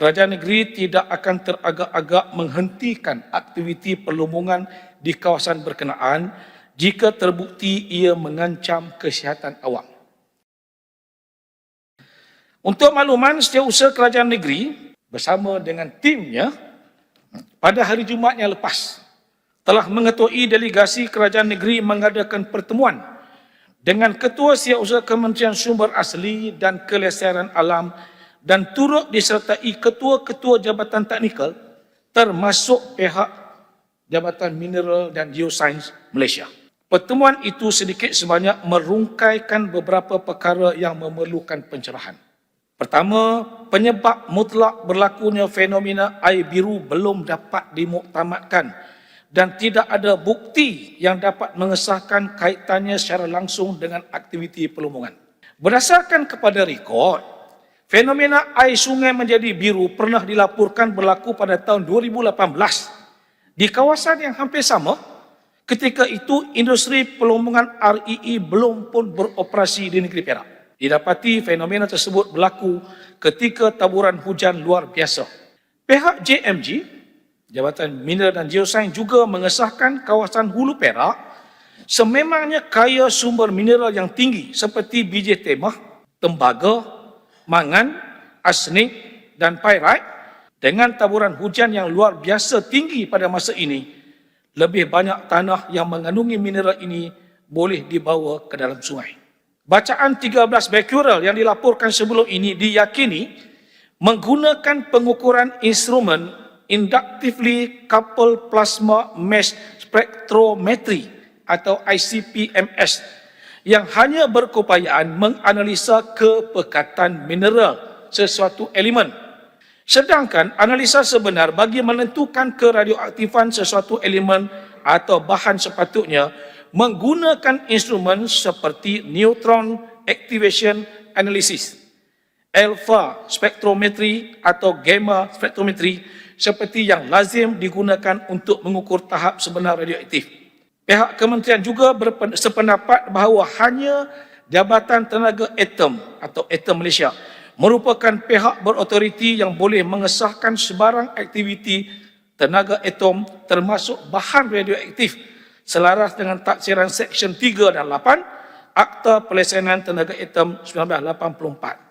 kerajaan negeri tidak akan teragak-agak menghentikan aktiviti perlumbungan di kawasan berkenaan jika terbukti ia mengancam kesihatan awam. Untuk makluman, setiausaha kerajaan negeri bersama dengan timnya pada hari Jumaat yang lepas telah mengetuai delegasi kerajaan negeri mengadakan pertemuan dengan Ketua Setiausaha Kementerian Sumber Asli dan Kelestarian Alam dan turut disertai ketua-ketua jabatan teknikal termasuk pihak Jabatan Mineral dan Geosains Malaysia. Pertemuan itu sedikit sebanyak merungkaikan beberapa perkara yang memerlukan pencerahan. Pertama, penyebab mutlak berlakunya fenomena air biru belum dapat dimuktamadkan dan tidak ada bukti yang dapat mengesahkan kaitannya secara langsung dengan aktiviti perlumbungan. Berdasarkan kepada rekod, fenomena air sungai menjadi biru pernah dilaporkan berlaku pada tahun 2018 di kawasan yang hampir sama ketika itu industri perlumbungan REE belum pun beroperasi di negeri Perak. Didapati fenomena tersebut berlaku ketika taburan hujan luar biasa. Pihak JMG, Jabatan Mineral dan Geosains juga mengesahkan kawasan Hulu Perak sememangnya kaya sumber mineral yang tinggi seperti biji temah, tembaga, mangan, arsenik dan pyrite dengan taburan hujan yang luar biasa tinggi pada masa ini, lebih banyak tanah yang mengandungi mineral ini boleh dibawa ke dalam sungai. Bacaan 13 becquerel yang dilaporkan sebelum ini diyakini menggunakan pengukuran instrumen Inductively Coupled Plasma Mesh Spectrometry atau ICP-MS yang hanya berkeupayaan menganalisa kepekatan mineral sesuatu elemen. Sedangkan analisa sebenar bagi menentukan keradioaktifan sesuatu elemen atau bahan sepatutnya menggunakan instrumen seperti neutron activation analysis, alpha spectrometry atau gamma spectrometry seperti yang lazim digunakan untuk mengukur tahap sebenar radioaktif. Pihak kementerian juga bersependapat bahawa hanya Jabatan Tenaga Atom atau Atom Malaysia merupakan pihak berotoriti yang boleh mengesahkan sebarang aktiviti tenaga atom termasuk bahan radioaktif selaras dengan taksiran Seksyen 3 dan 8 Akta Pelaksanaan Tenaga Atom 1984.